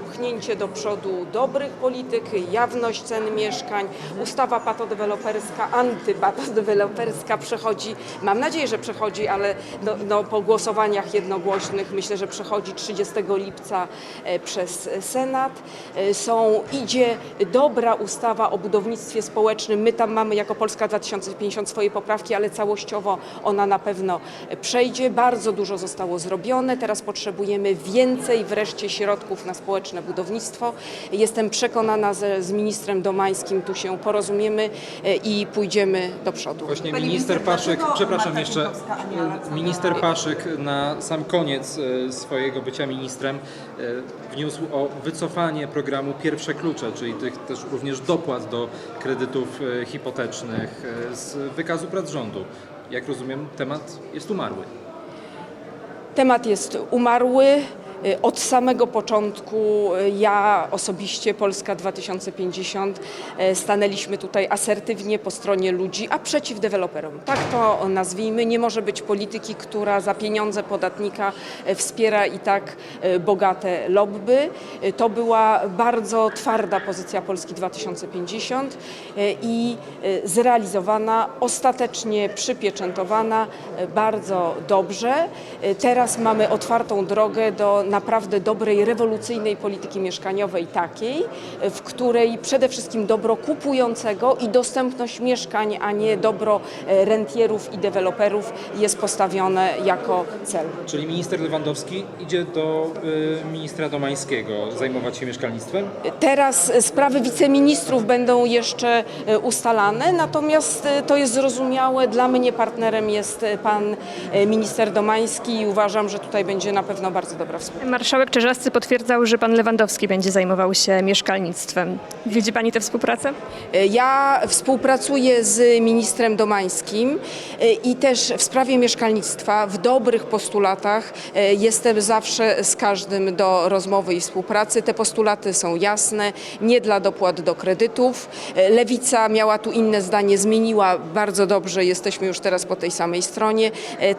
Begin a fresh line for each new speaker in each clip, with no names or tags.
popchnięcie do przodu dobrych polityk, jawność cen mieszkań, ustawa patodeweloperska, antypatodeweloperska przechodzi, mam nadzieję, że przechodzi, ale no, no, po głosowaniach jednogłośnych myślę, że przechodzi 30 lipca e, przez Senat. E, Są, idzie dobra ustawa o budownictwie społecznym. My tam mamy jako Polska 2050 swoje poprawki, ale całościowo ona na pewno przejdzie. Bardzo dużo zostało zrobione. Teraz potrzebujemy więcej wreszcie środków na społeczne budownictwo. Jestem przekonana, że z ministrem Domańskim tu się porozumiemy e, i pójdziemy do przodu.
Właśnie minister Paszyk, przepraszam jeszcze, minister? Paszyk na sam koniec e, swojego bycia ministrem e, wniósł o wycofanie programu Pierwsze Klucze, czyli tych też również dopłat do kredytów hipotecznych z wykazu prac rządu. Jak rozumiem, temat jest umarły.
Temat jest umarły. Y, Od samego początku y, ja osobiście, Polska 2050, y, stanęliśmy tutaj asertywnie po stronie ludzi, a przeciw deweloperom. Tak to nazwijmy. Nie może być polityki, która za pieniądze podatnika wspiera i tak bogate lobby. To była bardzo twarda pozycja Polski 2050 y, i zrealizowana, ostatecznie przypieczętowana bardzo dobrze. Teraz mamy otwartą drogę do naprawdę dobrej, rewolucyjnej polityki mieszkaniowej, takiej, y, w której przede wszystkim dobro kupującego i dostępność mieszkań, a nie dobro y, rentierów i deweloperów jest postawione jako cel.
Czyli minister Lewandowski idzie do e, ministra Domańskiego zajmować się mieszkalnictwem?
Teraz e, sprawy wiceministrów będą jeszcze e, ustalane, natomiast e, to jest zrozumiałe. Dla mnie partnerem jest e, pan e, minister Domański i uważam, że tutaj będzie na pewno bardzo dobra współpraca.
Marszałek Czerzasty potwierdzał, że pan Lewandowski będzie zajmował się mieszkalnictwem. Widzi pani tę współpracę?
E, Ja współpracuję z ministrem Domańskim e, i też w sprawie mieszkalnictwa w dobrych postulatach e, jestem zawsze z każdym do rozmowy i współpracy. Te postulaty są jasne, nie dla dopłat do kredytów. Lewica miała tu inne zdanie, zmieniła bardzo dobrze, jesteśmy już teraz po tej samej stronie.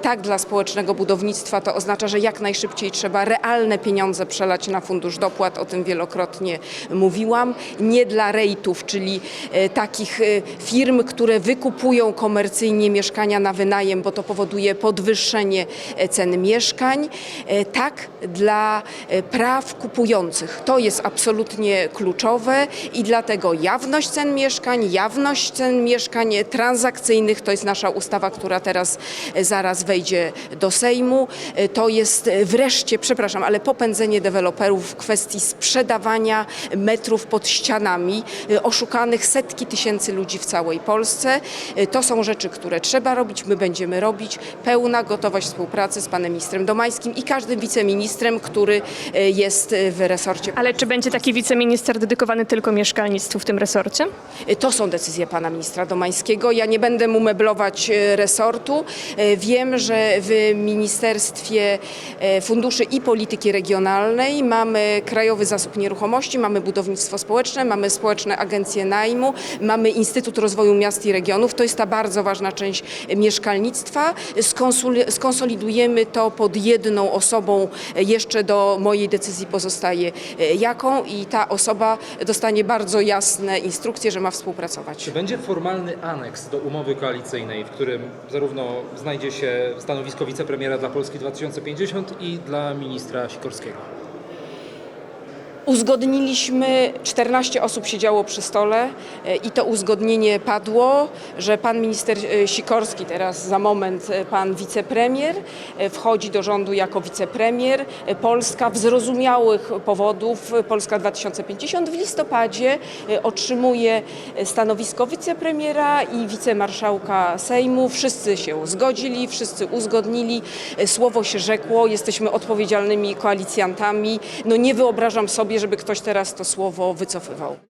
Tak dla społecznego budownictwa to oznacza, że jak najszybciej trzeba realne pieniądze przelać na fundusz dopłat, o tym wielokrotnie mówiłam. Nie dla rejtów, czyli e, takich e, firm, które wykupują komercyjnie mieszkania na wynajem, bo to powoduje podwyższenie e, cen mieszkań. Tak dla praw kupujących. To jest absolutnie kluczowe i dlatego jawność cen mieszkań, jawność cen mieszkań transakcyjnych to jest nasza ustawa, która teraz zaraz wejdzie do Sejmu. To jest wreszcie, przepraszam, ale popędzenie deweloperów w kwestii sprzedawania metrów pod ścianami, e, oszukanych setki tysięcy ludzi w całej Polsce. E, To są rzeczy, które trzeba robić, my będziemy robić. Pełna gotowość współpracy z panem ministrem Domańskim i każdym wiceministrem, który e, jest w resorcie.
Ale czy będzie taki wiceminister dedykowany tylko mieszkalnictwu w tym resorcie?
To są decyzje pana ministra Domańskiego. Ja nie będę mu meblować resortu. Wiem, że w Ministerstwie Funduszy i Polityki Regionalnej mamy Krajowy Zasób Nieruchomości, mamy budownictwo społeczne, mamy społeczne agencje najmu, mamy Instytut Rozwoju Miast i Regionów. To jest ta bardzo ważna część mieszkalnictwa. Skonsolidujemy to pod jedną osobą. Jeszcze do mojej decyzji pozostaje e, jaką i ta osoba dostanie bardzo jasne instrukcje, że ma współpracować.
Czy będzie formalny aneks do umowy koalicyjnej, w którym zarówno znajdzie się stanowisko wicepremiera dla Polski 2050 i dla ministra Sikorskiego?
Uzgodniliśmy, 14 osób siedziało przy stole e, i to uzgodnienie padło, że pan minister e, Sikorski, teraz za moment e, pan wicepremier, wchodzi do rządu jako wicepremier. Polska w zrozumiałych powodów, Polska 2050 w listopadzie otrzymuje stanowisko wicepremiera i wicemarszałka Sejmu. Wszyscy się zgodzili, wszyscy uzgodnili, słowo się rzekło, jesteśmy odpowiedzialnymi koalicjantami. No nie wyobrażam sobie, żeby ktoś teraz to słowo wycofywał.